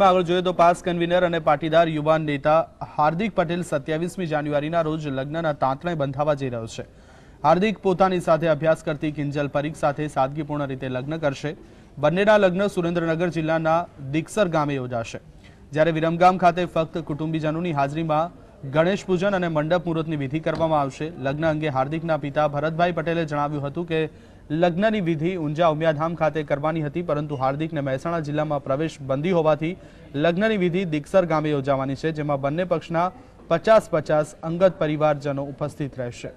આગળ જોઈએ તો પાસ કન્વીનર અને પાટીદાર યુવાન નેતા હાર્દિક પટેલ સત્યાવીસમી જાન્યુઆરીના રોજ લગ્નના તાંતણે બંધાવા જઈ રહ્યો છે. હાર્દિક પોતાની સાથે અભ્યાસ કરતી કિંજલ પરીખ સાથે સાદગીપૂર્ણ રીતે લગ્ન કરશે. બંનેના લગ્ન સુરેન્દ્રનગર જિલ્લાના દિક્સર ગામે યોજાશે. જ્યારે વિરમગામ ખાતે ફક્ત કુટુંબીજનોની હાજરીમાં ગણેશ પૂજન અને મંડપ મુહૂર્તની વિધિ કરવામાં આવશે. લગ્ન અંગે હાર્દિકના પિતા ભરતભાઈ પટેલે જણાવ્યું હતું કે લગ્નની વિધિ ઊંઝા ઉમિયાધામ ખાતે કરવાની હતી, પરંતુ હાર્દિકને મહેસાણા જિલ્લામાં પ્રવેશ બંધી હોવાથી લગ્નની વિધિ દિકસર ગામે યોજાવાની છે, જેમાં બંને પક્ષના પચાસ પચાસ અંગત પરિવારજનો ઉપસ્થિત રહેશે.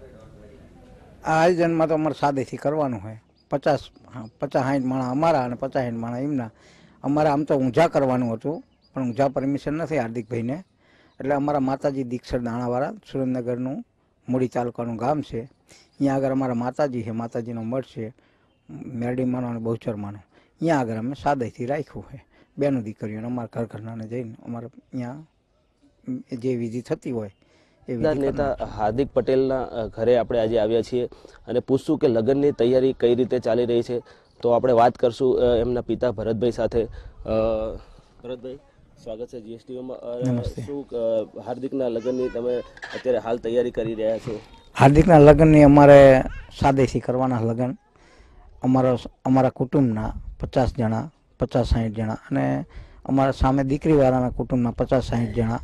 આ આયોજનમાં તો અમારે સાદેથી કરવાનું હોય. પચાસ પચાસ સાઠ માણા અમારા અને પચાસ માણા એમના. અમારે આમ તો ઊંઝા કરવાનું હતું, પણ ઊંઝા પરમિશન નથી હાર્દિકભાઈને. એટલે અમારા માતાજી દીક્ષર દાણાવાળા, સુરેન્દ્રનગરનું મૂડી તાલુકાનું ગામ છે. અહીંયા આગળ અમારા માતાજી છે માતાજીનો મઠ છે મેરડીમાનો અને બહુચરમાનો અહીંયા આગળ અમે સાદાઈથી રાખ્યું છે. બેનું દીકરીઓને અમારા ઘર ઘરનાને જઈને અમારે અહીંયા જે વિધિ થતી હોય એ વિધિ પક્ષના નેતા હાર્દિક પટેલના ઘરે આપણે આજે આવ્યા છીએ અને પૂછશું કે લગ્નની તૈયારી કઈ રીતે ચાલી રહી છે. તો આપણે વાત કરશું એમના પિતા ભરતભાઈ સાથે. ભરતભાઈ? સ્વાગત છે જીએસટીઓમાં શું હાર્દિકના લગ્નની તમે અત્યારે હાલ તૈયારી કરી રહ્યા છો? હાર્દિકના લગ્નની અમારે સાદેથી કરવાના લગ્ન. અમારા અમારા કુટુંબના પચાસ જણા પચાસ સાહીઠ જણા અને અમારા સામે દીકરીવાળાના કુટુંબના પચાસ સાઠ જણા.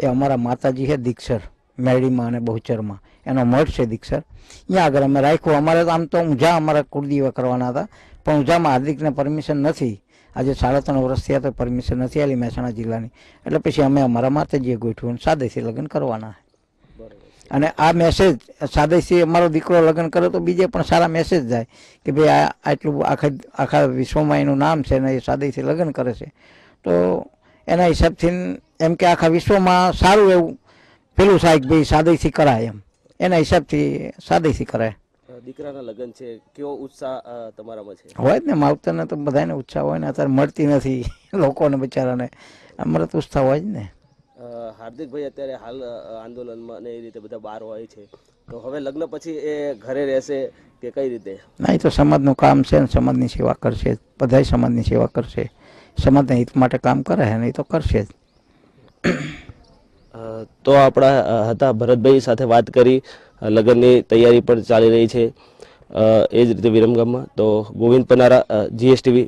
એ અમારા માતાજી છે દીક્ષર મેરડીમાં અને બહુચરમાં. એનો મઠ છે દીક્ષર. ત્યાં આગળ અમે રાખ્યું. અમારે તો આમ તો ઊંઝા અમારા કુળદીવા કરવાના હતા. પણ ઊંઝામાં હાર્દિકને પરમિશન નથી. આજે સાડા ત્રણ વર્ષ થયા તો પરમિશન નથી આલી મહેસાણા જિલ્લાની. એટલે પછી અમે અમારા માતાજીએ ગોઠવ્યું અને સાદેથી લગ્ન કરવાના. અને આ મેસેજ સાદેથી અમારો દીકરો લગ્ન કરે તો બીજે પણ સારા મેસેજ જાય કે ભાઈ આ આટલું આખા આખા વિશ્વમાં એનું નામ છે ને એ સાદેથી લગ્ન કરે છે. તો એના હિસાબથી એમ કે આખા વિશ્વમાં સારું એવું પેલું થાય કે ભાઈ સાદેથી કરાય એમ. એના હિસાબથી સાદેથી કરાય. દીકરાના લગ્ન છે કેવો ઉત્સાહ તમારામાં છે? હોય જ ને માવતરને તો બધાને ઉત્સાહ હોય ને અત્યારે મળતી નથી લોકોને બિચારાને. અમારે તો ઉત્સાહ હોય જ ને. હાર્દિકભાઈ અત્યારે હાલ આંદોલનમાં ને એ રીતે બધા બહાર હોય છે. તો હવે લગ્ન પછી એ ઘરે રહેશે કે કઈ રીતે? ના એ તો સમાજનું કામ છે ને સમાજની સેવા કરશે બધાય સમાજની સેવા કરશે. સમાજના હિત માટે કામ કરે છે ને એ તો કરશે જ. તો આપણા હતા ભરતભાઈ સાથે વાત કરી. લગ્નની તૈયારી પણ ચાલી રહી છે. એ જ રીતે વિરમગામમાં. તો ગોવિંદ પનારા જીએસટીવી